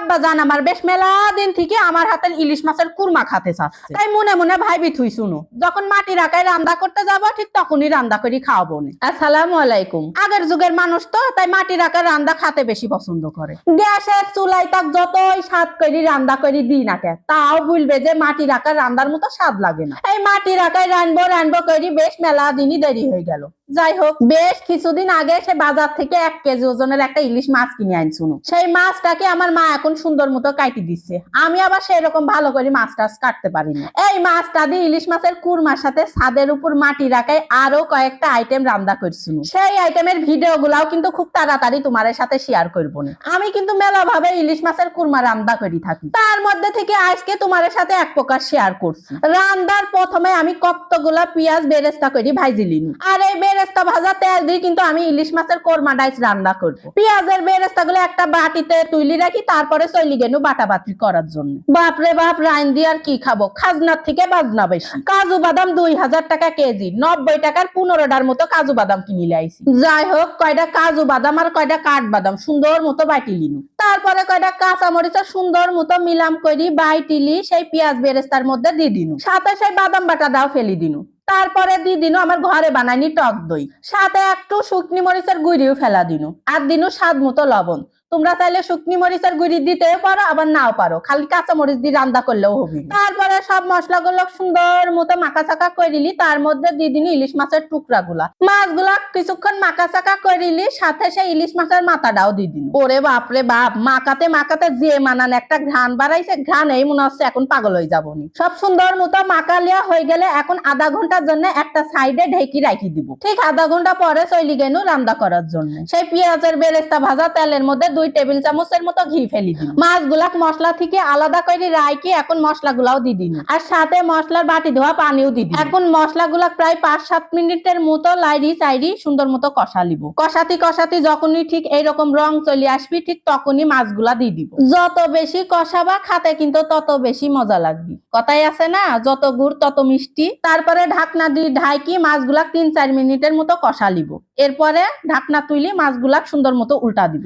আব্বা জান আমার বেশ মেলা দিন থেকে আমার হাতের ইলিশ মাছের কুরমা খাতে চাচ্ছে। তাই মনে মনে ভাইবি থুই শুনো যখন মাটি রাখায় রান্না করতে যাব ঠিক তখনই রান্না করি খাওয়াবো নি। আসসালামু আলাইকুম। আগের যুগের মানুষ তো তাই মাটি রাখার রান্না খাতে বেশি পছন্দ করে। গ্যাসের চুলাই তাক যতই স্বাদ করি রান্না করি দিই না কে তাও বলবে যে মাটি রাখার রান্নার মতো স্বাদ লাগে না। এই মাটি রাখায় রানবো রানবো করি বেশ মেলা দিনই দেরি হয়ে গেল। যাই হোক, বেশ কিছুদিন আগে সে বাজার থেকে এক কেজি ওজনের একটা ইলিশ মাছ কিনে আনছুন সেই মাছটাকে আমার মা এখন সুন্দর মতো কাটি দিচ্ছে। আমি আবার সেরকম ভালো করে মাছ টাছ কাটতে পারি না। এই মাছটা দিয়ে ইলিশ মাছের কুরমার সাথে ছাদের উপর মাটি রাখায় আরও কয়েকটা আইটেম রান্না করছিল সেই আইটেমের ভিডিও গুলাও কিন্তু খুব তাড়াতাড়ি তোমার সাথে শেয়ার করব না আমি কিন্তু মেলা ভাবে ইলিশ মাছের কুরমা রান্না করি থাকি। তার মধ্যে থেকে আজকে তোমার সাথে এক প্রকার শেয়ার করছি। রান্নার প্রথমে আমি কতগুলা পেঁয়াজ বেরেস্তা করি ভাইজিলিন আর এই বেরেস্তা ভাজা তেল দিয়ে কিন্তু আমি ইলিশ মাছের কোরমা ডাইস রান্না করব। পেঁয়াজের বেরেস্তা গুলো একটা বাটিতে তুলি রাখি, তারপরে চলি গেনু বাটা বাটি করার জন্য। বাপরে বাপ, রাইন দিয়ে আর কি খাব? খাজনার থেকে বাজনা বেশি। কাজু বাদাম দুই হাজার টাকা কেজি, নব্বই টাকার পনেরোটার মতো কাজু বাদাম কিনিলে আইছি। যাই হোক, কয়টা কাজু বাদাম আর কয়টা কাঠ বাদাম সুন্দর মতো বাটি লিনু। তারপরে কয়টা কাঁচা মরিচা সুন্দর মতো মিলাম করি বাইটিলি সেই পেঁয়াজ বেরেস্তার মধ্যে দিয়ে দিনু। সাথে সেই বাদাম বাটা দাও ফেলি দিনু। তারপরে দি দিনু আমার ঘরে বানাইনি টক দই। সাথে একটু শুকনি মরিচের গুঁড়িও ফেলা দিনু। আর দিনু স্বাদ মতো লবণ। তোমরা চাইলে শুকনি মরিচের গুঁড়ি দিতে পারো আবার নাও পারো। খালি কাঁচা মরিচ দিয়ে রান্না করলেও হবে। তারপরে সব মশলাগুলো সুন্দর মতো মাখা চাকা করিলি তার মধ্যে দিয়ে দিন ইলিশ মাছের টুকরা গুলা মাছগুলা কিছুক্ষণ মাখা চাকা করিলি সাথে সেই ইলিশ মাছের মাথাটাও দিয়ে দিন ওরে বাপরে বাপ মাখাতে মাখাতে যে মানান একটা ঘ্রাণ বাড়াইছে ঘ্রাণ এই মনে হচ্ছে এখন পাগল হয়ে যাব সব সুন্দর মতো মাখালিয়া হয়ে গেলে এখন আধা ঘণ্টার জন্য একটা সাইডে ঢেকি রাখি দিব। ঠিক আধা ঘণ্টা পরে চলি গেনু রান্না করার জন্য। সেই পেঁয়াজের বেরেস্তা ভাজা তেলের মধ্যে দুই টেবিল চামচের মতো ঘি ফেলি দিন মাছগুলা মশলা থেকে আলাদা করে রাইকি এখন মশলাগুলাও দি দিন আর সাথে মশলার বাটি ধোয়া পানিও দি দিন এখন মশলাগুলা প্রায় পাঁচ সাত মিনিটের মতো লাইরি চাইরি সুন্দর মতো কষা লিব কষাতি কষাতি যখনই ঠিক এইরকম রং চলে আসবি, ঠিক তখনই মাছগুলা দিয়ে দিব। যত বেশি কষাবা খাতে কিন্তু তত বেশি মজা লাগবে। কথাই আছে না, যত গুড় তত মিষ্টি। তারপরে ঢাকনা দিয়ে ঢাইকি মাছগুলা তিন চার মিনিটের মতো কষা লিব এরপরে ঢাকনা তুলি মাছগুলা সুন্দর মতো উল্টা দিব।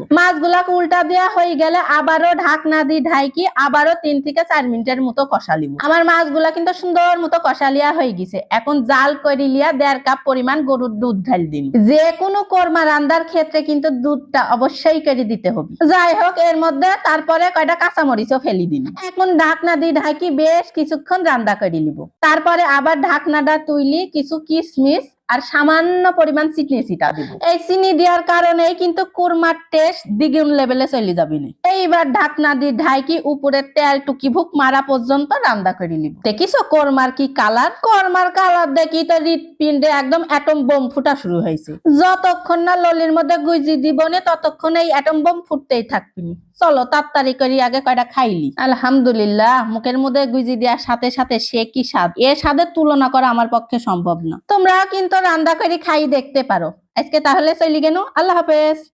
মাছগুলাকে উল্টা দেওয়া হয়ে গেলে আবারও ঢাকনা দিয়ে ঢাইকি আবারও তিন থেকে চার মিনিটের মতো কষা লিব আমার মাছগুলা কিন্তু সুন্দর মতো কষা লিয়া হয়ে গেছে। এখন জাল করে লিয়া দেড় কাপ পরিমাণ গরুর দুধ ঢাল দিন যে কোনো কোরমা রান্নার ক্ষেত্রে কিন্তু দুধটা অবশ্যই করে দিতে হবে। যাই হোক, এর মধ্যে তারপরে কয়টা কাঁচামরিচও ফেলি দিন এখন ঢাকনা দিয়ে ঢাকি বেশ কিছুক্ষণ রান্দা করে নিব তারপরে আবার ঢাকনাটা তুইলি কিছু কিশমিশ আর সামান্য পরিমাণ চিনি চিটা দিব। এই চিনি দেওয়ার কারণে কিন্তু কুরমার টেস্ট দ্বিগুণ লেভেলে চলে যাবে না। এইবার ঢাকনা দিয়ে ঢাইকি উপরে তেল টুকি ভুক মারা পর্যন্ত রান্না করে নিব। দেখিছো কোরমার কি কালার কোরমার কালার দেখি তো হৃৎপিণ্ডে একদম অ্যাটম বোম ফুটা শুরু হয়েছে। যতক্ষণ না ললির মধ্যে গুজি দিব না, ততক্ষণ এই অ্যাটম বোম ফুটতেই থাকবি চলো তাড়াতাড়ি করি, আগে কয়টা খাইলি? আলহামদুলিল্লাহ, মুখের মধ্যে গুজি দেওয়ার সাথে সাথে সে কি স্বাদ? এ স্বাদের তুলনা করা আমার পক্ষে সম্ভব না। তোমরা কিন্তু রান্না করে খাই দেখতে পারো। আজকে তাহলে চলি কেন আল্লাহ হাফেজ।